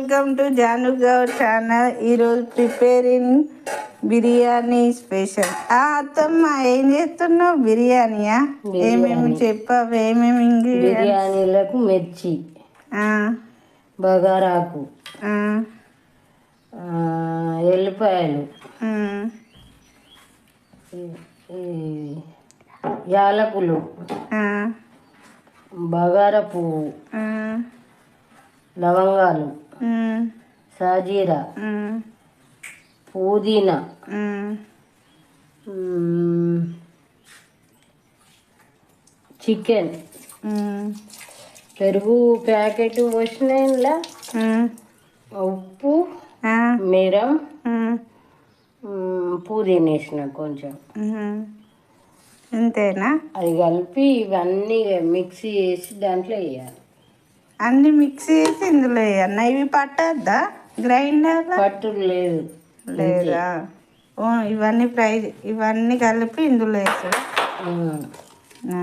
Welcome to Janu Goud channel. ఈరోజు preparing biryani special. ఆ అత్తమ్మ ఏం చేస్తున్నావు? బిర్యానీయా? ఏమేమి చెప్పావు? ఏమేమి బిర్యానీలకు మిర్చి బగారాకు ఎల్లిపాయలు యాలకులు బగార పువ్వు లవంగాలు సాజీరా పుదీనా చికెన్. పెరుగు ప్యాకెట్ పోసిన ఉప్పు మిరం పుదీనా వేసిన కొంచెం. అంతేనా అది కలిపి ఇవన్నీ మిక్సీ చేసి దాంట్లో వేయాలి. అన్ని మిక్స్ చేసి ఇందులో వేయన్న. ఇవి పట్టద్దా? గ్రైండర్ పట్టు లేదు. లేదా? ఓ ఇవన్నీ ఫ్రై ఇవన్నీ కలిపి ఇందులో వేసు మ్మ్. ఆ.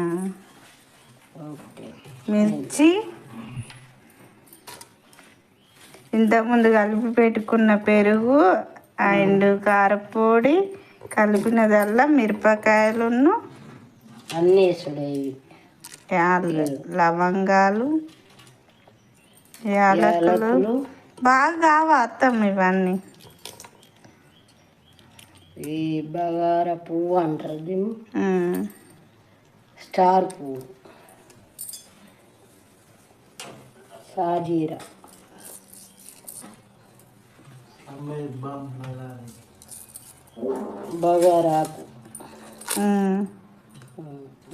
ఓకే. మిర్చి. ఇంతకుముందు కలిపి పెట్టుకున్న పెరుగు అండ్ కారపొడి కలిపినదల్లా మిరపకాయలును అన్నీ వేసుడు లవంగాలు యాలకులు బాగా కావా ఇవన్నీ? ఈ బగార పువ్వు అంటారు. స్టార్ పువ్వు. సాజీరా. బగారాకు.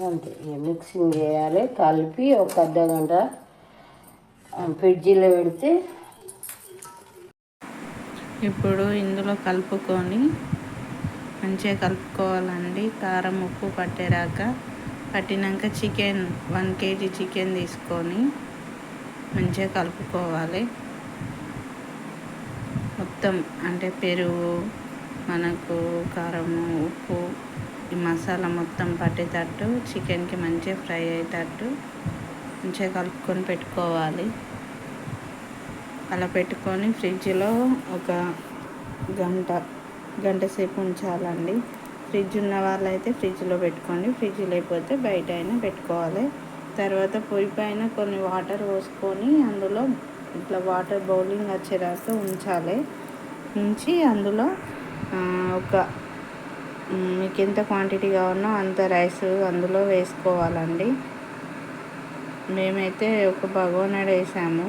అంతే మిక్సింగ్ చేయాలి కలిపి ఒక అర్ధ గంట ఫ్రిడ్జీలో పెడితే ఇప్పుడు ఇందులో కలుపుకొని మంచిగా కలుపుకోవాలండి. కారం ఉప్పు పట్టేరాక పట్టినాక చికెన్ వన్ కేజీ చికెన్ తీసుకొని మంచిగా కలుపుకోవాలి. మొత్తం అంటే పెరుగు మనకు కారము ఉప్పు ఈ మసాలా మొత్తం పట్టేటట్టు చికెన్కి మంచిగా ఫ్రై అయ్యేటట్టు మంచిగా కలుపుకొని పెట్టుకోవాలి. అలా పెట్టుకొని ఫ్రిడ్జ్లో ఒక గంట గంట సేపు ఉంచాలండి. ఫ్రిడ్జ్ ఉన్న వాళ్ళైతే ఫ్రిడ్జ్లో పెట్టుకోండి. ఫ్రిడ్జ్ లేకపోతే బయట అయినా పెట్టుకోవాలి. తర్వాత పొయ్యి పైన కొన్ని వాటర్ పోసుకొని అందులో ఇట్లా వాటర్ బౌలింగ్ వచ్చేదాకా ఉంచాలి. ఉంచి అందులో ఒక మీకు ఎంత క్వాంటిటీ కావాలో అంత రైస్ అందులో వేసుకోవాలండి. మేమైతే ఒక భగోనాడు వేసాము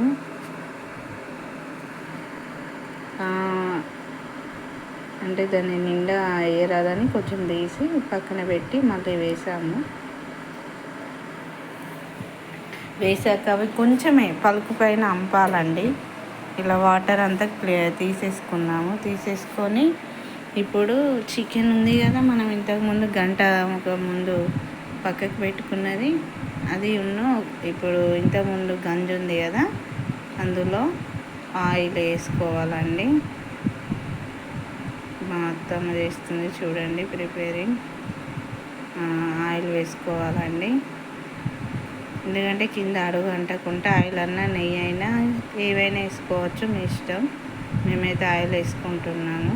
అంటే దాన్ని నిండా వేయరాదని కొంచెం తీసి పక్కన పెట్టి మళ్ళీ వేసాము. వేసాక అవి కొంచెమే పలుకు పైన అంపాలండి. ఇలా వాటర్ అంతా క్లియర్ తీసేసుకున్నాము. తీసేసుకొని ఇప్పుడు చికెన్ ఉంది కదా మనం ఇంతకుముందు గంట ఒక ముందు పక్కకు పెట్టుకున్నది. అది ఉన్న ఇప్పుడు ఇంతకుముందు గంజి ఉంది కదా అందులో ఆయిల్ వేసుకోవాలండి. మా అత్తమ్మ చేస్తుంది చూడండి ప్రిపేరింగ్. ఆయిల్ వేసుకోవాలండి. ఎందుకంటే కింద అడుగు అంటకుంటే ఆయిల్ అన్నా నెయ్యి అయినా ఏవైనా వేసుకోవచ్చు మీ ఇష్టం. మేమైతే ఆయిల్ వేసుకుంటున్నాము.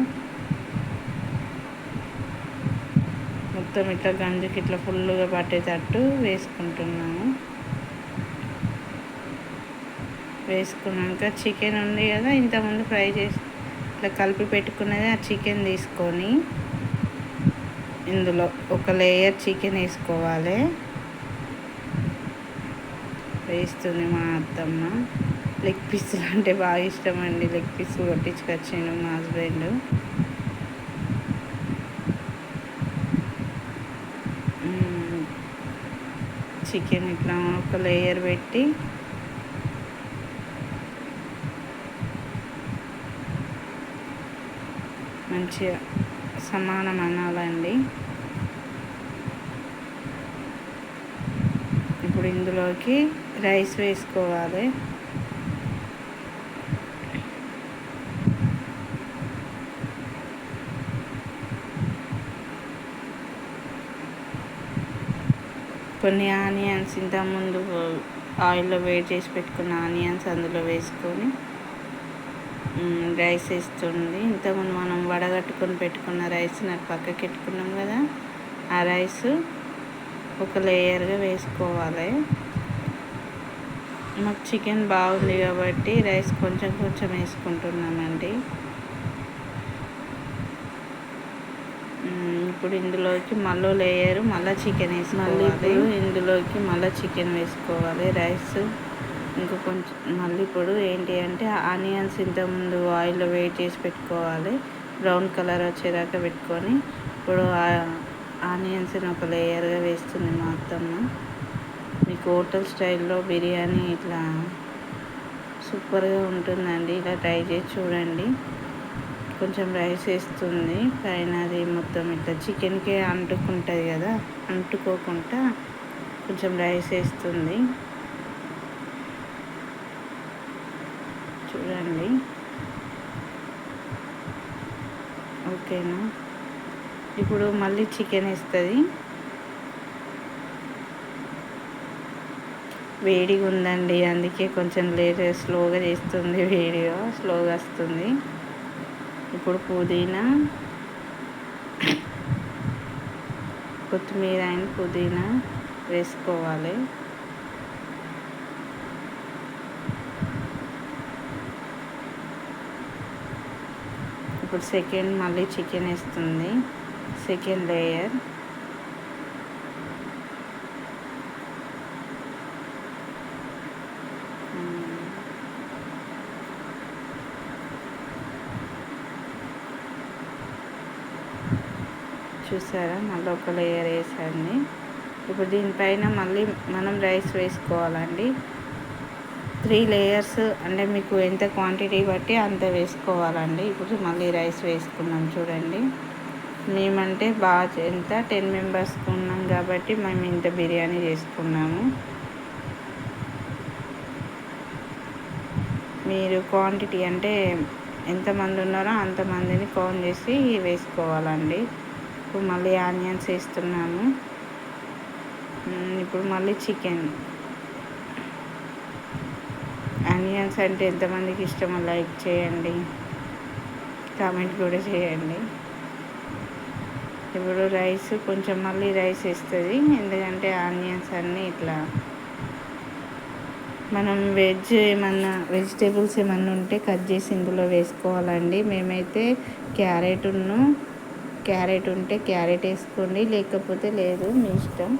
మొత్తం ఇట్లా గంజుకి ఇట్లా ఫుల్గా పట్టేటట్టు వేసుకుంటున్నాము. వేసుకున్నాక చికెన్ ఉంది కదా ఇంతకుముందు ఫ్రై చేసి ఇట్లా కలిపి పెట్టుకున్నది ఆ చికెన్ తీసుకొని ఇందులో ఒక లేయర్ చికెన్ వేసుకోవాలి. వేస్తుంది మా అత్తమ్మ. లెగ్ పీసులు అంటే బాగా ఇష్టం అండి. లెగ్ పీస్ కొట్టించుకొచ్చాను మా హస్బెండ్ చికెన్ ఇట్లా ఒక లేయర్ పెట్టి మంచిగా సమానం అనాలండి ఇప్పుడు ఇందులోకి రైస్ వేసుకోవాలి. కొన్ని ఆనియన్స్ ఇంతకుముందు ఆయిల్లో వేడి చేసి పెట్టుకున్న ఆనియన్స్ అందులో వేసుకొని రైస్ వేస్తుంది. ఇంతకుముందు మనం వడగట్టుకొని పెట్టుకున్న రైస్ నాకు పక్కకి పెట్టుకున్నాం కదా ఆ రైస్ ఒక లేయర్గా వేసుకోవాలి. మాకు చికెన్ బాగుంది కాబట్టి రైస్ కొంచెం కొంచెం వేసుకుంటున్నామండి. ఇప్పుడు ఇందులోకి మళ్ళీ లేయర్ మళ్ళీ చికెన్ వేసుకోవాలి. ఇందులోకి మళ్ళీ చికెన్ వేసుకోవాలి. రైస్ ఇంకా కొంచెం మళ్ళీ ఇప్పుడు ఏంటి అంటే ఆనియన్స్ ఇంతకుముందు ఆయిల్లో వేడి చేసి పెట్టుకోవాలి. బ్రౌన్ కలర్ వచ్చేదాకా పెట్టుకొని ఇప్పుడు ఆనియన్స్ని ఒక లేయర్గా వేస్తుంది మా అత్తమ్మ. మీకు హోటల్ స్టైల్లో బిర్యానీ ఇట్లా సూపర్గా ఉంటుందండి. ఇలా ట్రై చేసి చూడండి. కొంచెం రైస్ వేస్తుంది. పైన అది మొత్తం ఇట్లా చికెన్కే అంటుకుంటుంది కదా అంటుకోకుండా కొంచెం రైస్ వేస్తుంది చూడండి ఓకేనా ఇప్పుడు మళ్ళీ చికెన్ ఇస్తుంది వేడిగా ఉందండి అందుకే కొంచెం లేట్ స్లోగా చేస్తుంది వీడియో స్లోగా వస్తుంది. ఇప్పుడు పుదీనా కొత్తిమీర అండ్ పుదీనా వేసుకోవాలి. ఇప్పుడు సెకండ్ మళ్ళీ చికెన్ వేస్తుంది. Second layer. చూసారా? మళ్ళీ ఒక లేయర్ వేసండి ఇప్పుడు దీనిపైన మళ్ళీ మనం రైస్ వేసుకోవాలండి. త్రీ లేయర్స్ అంటే మీకు ఎంత క్వాంటిటీ బట్టి అంత వేసుకోవాలండి. ఇప్పుడు మళ్ళీ రైస్ వేసుకున్నాం చూడండి. మేమంటే బాగా ఎంత? టెన్ మెంబర్స్ ఉన్నాం కాబట్టి మేము ఇంత బిర్యానీ చేసుకున్నాము. మీరు క్వాంటిటీ అంటే ఎంతమంది ఉన్నారో అంతమందిని కౌంట్ చేసి వేసుకోవాలండి. ఇప్పుడు మళ్ళీ ఆనియన్స్ వేస్తున్నాము. ఇప్పుడు మళ్ళీ చికెన్. ఆనియన్స్ అంటే ఎంతమందికి ఇష్టమో లైక్ చేయండి. కామెంట్ కూడా చేయండి. ఇప్పుడు రైస్ కొంచెం మళ్ళీ రైస్ వేస్తుంది. ఎందుకంటే ఆనియన్స్ అన్నీ ఇట్లా మనం వెజ్ ఏమన్నా వెజిటేబుల్స్ ఏమన్నా ఉంటే కట్ చేసి ఇందులో వేసుకోవాలండి. మేమైతే క్యారెట్ను క్యారెట్ ఉంటే క్యారెట్ వేసుకోండి. లేకపోతే లేదు మీ ఇష్టం.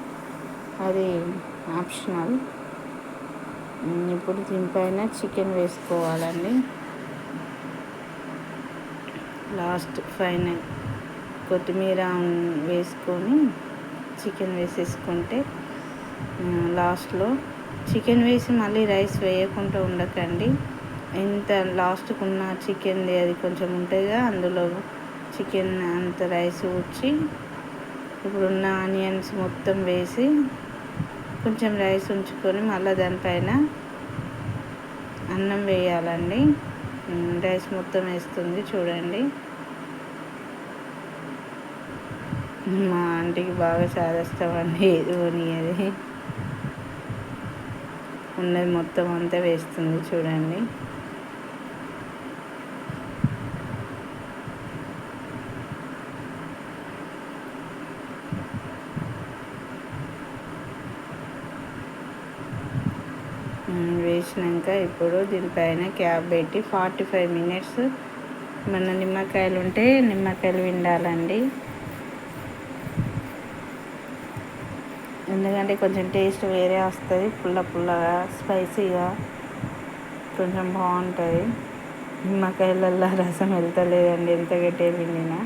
అది ఆప్షనల్. ఇప్పుడు దీనిపైన చికెన్ వేసుకోవాలండి. లాస్ట్ ఫైనల్ కొత్తిమీర వేసుకొని చికెన్ వేసేసుకుంటే లాస్ట్లో చికెన్ వేసి మళ్ళీ రైస్ వేయకుండా ఉండకండి. ఎంత లాస్ట్కు ఉన్న చికెన్ది అది కొంచెం ఉంటుందిగా అందులో చికెన్ అంత రైస్ వచ్చి ఇప్పుడున్న ఆనియన్స్ మొత్తం వేసి కొంచెం రైస్ ఉంచుకొని మళ్ళీ దానిపైన అన్నం వేయాలండి. రైస్ మొత్తం వేస్తుంది చూడండి. మా ఆంటీకి బాగా సాధిస్తామండి ఏది అది. ఉన్నది మొత్తం అంతా వేస్తుంది చూడండి. వేసినాక ఇప్పుడు దీనిపైన క్యాప్ పెట్టి ఫార్టీ ఫైవ్ మినిట్స్ మన నిమ్మకాయలు ఉంటే నిమ్మకాయలు విండాలండి. ఎందుకంటే కొంచెం టేస్ట్ వేరే వస్తుంది పుల్ల పుల్లగా స్పైసీగా కొంచెం బాగుంటుంది. నిమ్మకాయలల్లో రసం వెళ్తలేదండి ఎంత గట్టే పిండినా